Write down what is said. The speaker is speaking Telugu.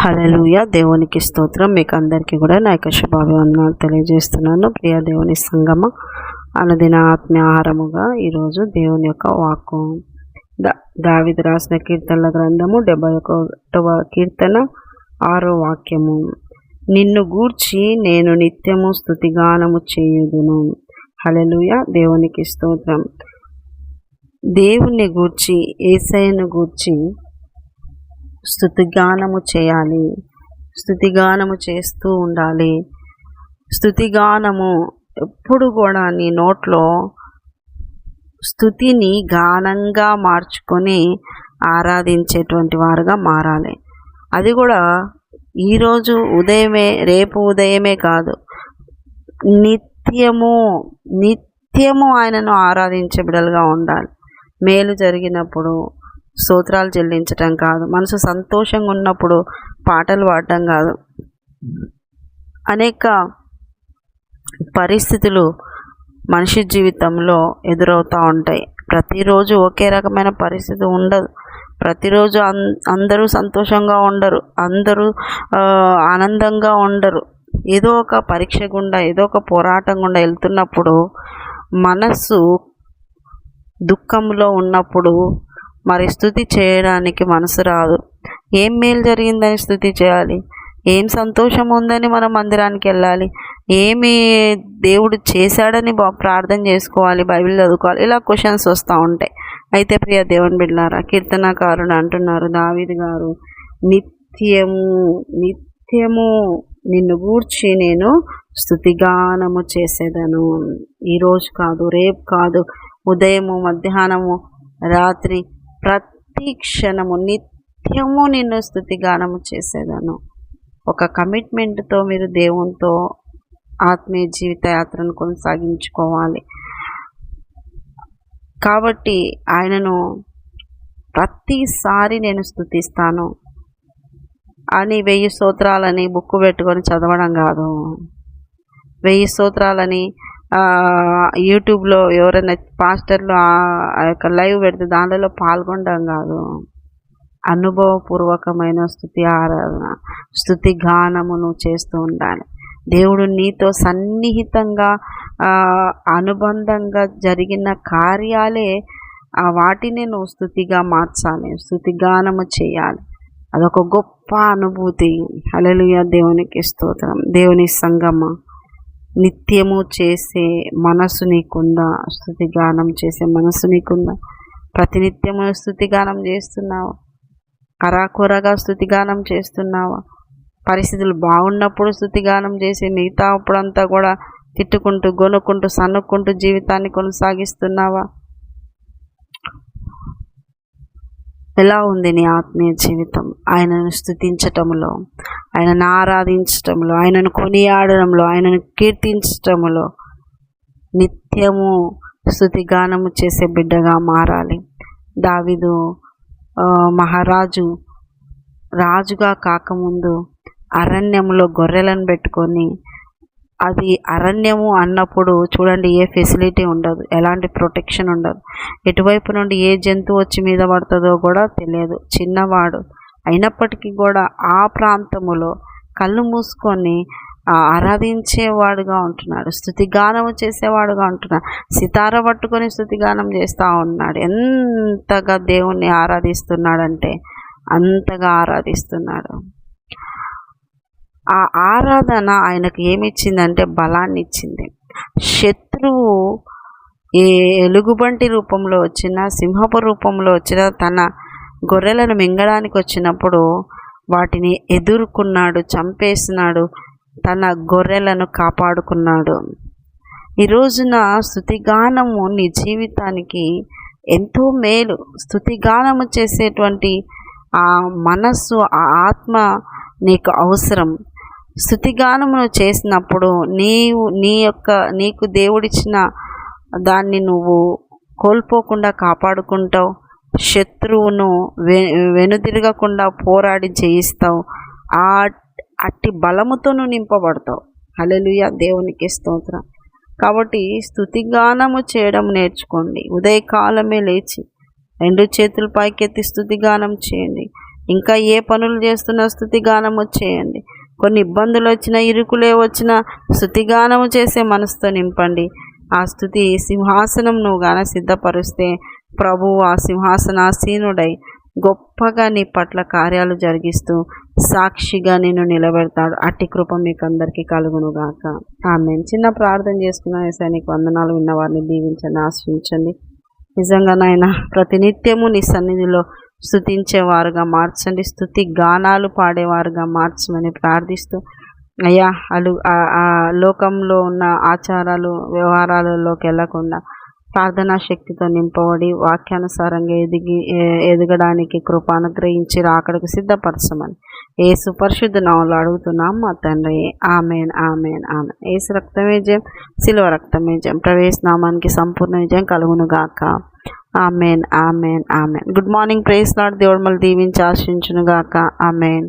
హలలుయ దేవునికి స్తోత్రం. మీకు అందరికీ కూడా నా యొక్క శుభాభివందనాలు తెలియజేస్తున్నాను. ప్రియ దేవుని సంగమ అనుదిన ఆత్మీయ ఆహారముగా ఈరోజు దేవుని యొక్క వాక్కు. దా దావిది రాసిన కీర్తనల గ్రంథము డెబ్బై ఒకటవ కీర్తన ఆరో వాక్యము. నిన్ను గూర్చి నేను నిత్యము స్థుతిగానము చేయుదును. హలలుయ దేవునికి స్తోత్రం. దేవుణ్ణి గూర్చి ఏసైను గూర్చి స్థుతిగానము చేయాలి. స్థుతిగానము చేస్తూ ఉండాలి. స్థుతిగానము ఎప్పుడు కూడా నీ నోట్లో స్థుతిని గానంగా మార్చుకొని ఆరాధించేటువంటి వారుగా మారాలి. అది కూడా ఈరోజు ఉదయమే రేపు ఉదయమే కాదు. నిత్యము నిత్యము ఆయనను ఆరాధించే బిడలుగా ఉండాలి. మేలు జరిగినప్పుడు స్తోత్రాలు చెల్లించటం కాదు. మనసు సంతోషంగా ఉన్నప్పుడు పాటలు పాడటం కాదు. అనేక పరిస్థితులు మనిషి జీవితంలో ఎదురవుతూ ఉంటాయి. ప్రతిరోజు ఒకే రకమైన పరిస్థితి ఉండదు. ప్రతిరోజు అం అందరూ సంతోషంగా ఉండరు. అందరూ ఆనందంగా ఉండరు. ఏదో ఒక పరీక్ష గుండా ఏదో ఒక పోరాటం గుండా వెళ్తున్నప్పుడు మనస్సు దుఃఖంలో ఉన్నప్పుడు మరి స్థుతి చేయడానికి మనసు రాదు. ఏం మేలు జరిగిందని స్థుతి చేయాలి? ఏం సంతోషం ఉందని మనం మందిరానికి వెళ్ళాలి? ఏమి దేవుడు చేశాడని బా ప్రార్థన చేసుకోవాలి? బైబిల్ చదువుకోవాలి? ఇలా క్వశ్చన్స్ వస్తూ ఉంటాయి. అయితే ప్రియ దేవుని బిడ్డారా కీర్తనకారుడు అంటున్నారు దావిది గారు. నిత్యము నిత్యము నిన్ను గూర్చి నేను స్థుతిగానము చేసేదను. ఈరోజు కాదు రేపు కాదు. ఉదయము మధ్యాహ్నము రాత్రి ప్రతి క్షణము నిత్యము నిన్ను స్థుతిగానము చేసేదాను. ఒక కమిట్మెంట్తో మీరు దేవునితో ఆత్మీయ జీవిత యాత్రను కొనసాగించుకోవాలి. కాబట్టి ఆయనను ప్రతిసారి నేను స్థుతిస్తాను. అని వెయ్యి స్తోత్రాలని బుక్ పెట్టుకొని చదవడం కాదు. వెయ్యి స్తోత్రాలని యూట్యూబ్లో ఎవరైనా పాస్టర్లు ఆ యొక్క లైవ్ పెడితే దానిలో పాల్గొనడం కాదు. అనుభవపూర్వకమైన స్థుతి ఆరాధన స్థుతి గానమును చేస్తూ ఉండాలి. దేవుడు నీతో సన్నిహితంగా అనుబంధంగా జరిగిన కార్యాలే వాటిని నువ్వు స్థుతిగా మార్చాలి స్థుతి గానము చేయాలి. అదొక గొప్ప అనుభూతి. అలలుయ దేవునికి స్తోత్రం. దేవుని సంగమ. నిత్యము చేసే మనసు నీకుందా? స్థుతిగానం చేసే మనసు నీకుందా? ప్రతినిత్యము స్థుతిగానం చేస్తున్నావా? కరాకొరగా స్థుతిగానం చేస్తున్నావా? పరిస్థితులు బాగున్నప్పుడు స్థుతిగానం చేసి మిగతా అప్పుడంతా కూడా తిట్టుకుంటూ గొనుక్కుంటూ సన్నుక్కుంటూ జీవితాన్ని కొనసాగిస్తున్నావా? ఎలా ఉంది నీ ఆత్మీయ జీవితం? ఆయనను స్థుతించటంలో ఆయనను ఆరాధించటంలో ఆయనను కొనియాడడంలో ఆయనను కీర్తించటంలో నిత్యము స్థుతిగానము చేసే బిడ్డగా మారాలి. దావిదు మహారాజు రాజుగా కాకముందు అరణ్యంలో గొర్రెలను పెట్టుకొని అది అరణ్యము అన్నప్పుడు చూడండి ఏ ఫెసిలిటీ ఉండదు ఎలాంటి ప్రొటెక్షన్ ఉండదు. ఎటువైపు నుండి ఏ జంతువు వచ్చి మీద పడుతుందో కూడా తెలియదు. చిన్నవాడు అయినప్పటికీ కూడా ఆ ప్రాంతములో కళ్ళు మూసుకొని ఆరాధించేవాడుగా ఉంటున్నాడు స్థుతిగానము చేసేవాడుగా ఉంటున్నాడు సితార పట్టుకొని స్థుతిగానం చేస్తూ ఉన్నాడు. ఎంతగా దేవుణ్ణి ఆరాధిస్తున్నాడంటే అంతగా ఆరాధిస్తున్నాడు. ఆ ఆరాధన ఆయనకు ఏమిచ్చిందంటే బలాన్ని ఇచ్చింది శత్రువు ఏ ఎలుగుబంటి రూపంలో వచ్చిన సింహపు రూపంలో వచ్చిన తన గొర్రెలను మింగడానికి వచ్చినప్పుడు వాటిని ఎదుర్కొన్నాడు చంపేసినాడు తన గొర్రెలను కాపాడుకున్నాడు. ఈ రోజున స్థుతిగానము నీ జీవితానికి ఎంతో మేలు. స్థుతిగానము చేసేటువంటి ఆ మనస్సు ఆ ఆత్మ నీకు అవసరం. స్థుతిగానమును చేసినప్పుడు నీవు నీ యొక్క నీకు దేవుడిచ్చిన దాన్ని నువ్వు కోల్పోకుండా కాపాడుకుంటావు. శత్రువును వె వెనుదిరగకుండా పోరాడి జయిస్తావు. ఆ అట్టి బలముతోను నింపబడతావు. అలెలుయ దేవునికి స్తోత్రం. కాబట్టి స్థుతిగానము చేయడం నేర్చుకోండి. ఉదయకాలమే లేచి రెండు చేతులు పైకెత్తి స్థుతిగానం చేయండి. ఇంకా ఏ పనులు చేస్తున్న స్థుతి గానము చేయండి. కొన్ని ఇబ్బందులు వచ్చిన ఇరుకులే వచ్చిన స్థుతిగానము చేసే మనసుతో నింపండి. ఆ స్థుతి సింహాసనం నువ్వు గాన సిద్ధపరుస్తే ప్రభువు ఆ సింహాసనాసీనుడై గొప్పగా నీ పట్ల కార్యాలు జరిగిస్తూ సాక్షిగా నేను నిలబెడతాడు. అట్టి కృప మీకు అందరికీ కలుగును గాక ఆమె చిన్న ప్రార్థన చేసుకున్న ఏసైనికి వందనాలు విన్న వారిని దీవించండి ఆశ్రయించండి. నిజంగా నాయన ప్రతినిత్యము నీ సన్నిధిలో స్థుతించేవారుగా మార్చండి. స్థుతి గానాలు పాడేవారుగా మార్చమని ప్రార్థిస్తూ అయ్యా అలు ఆ- లోకంలో ఉన్న ఆచారాలు వ్యవహారాలలోకి వెళ్ళకుండా ప్రార్థనా శక్తితో నింపబడి వాక్యానుసారంగా ఎదిగి ఎదగడానికి కృప అనుగ్రహించి రాకడకు సిద్ధపరచమని ఏసు పరిశుద్ధ నామలు అడుగుతున్నాం. మా తండ్రి ఆమెన్ ఆమెన్ ఆమెన్. ఏసు రక్తమే జయం శిలువ రక్తమే జయం. ప్రవేశ నామానికి సంపూర్ణ విజయం కలుగును గాక amen amen amen. Good morning praise నాడు దేవుడు మళ్ళీ దీవించి ఆశించునుగాక. ఆమెన్.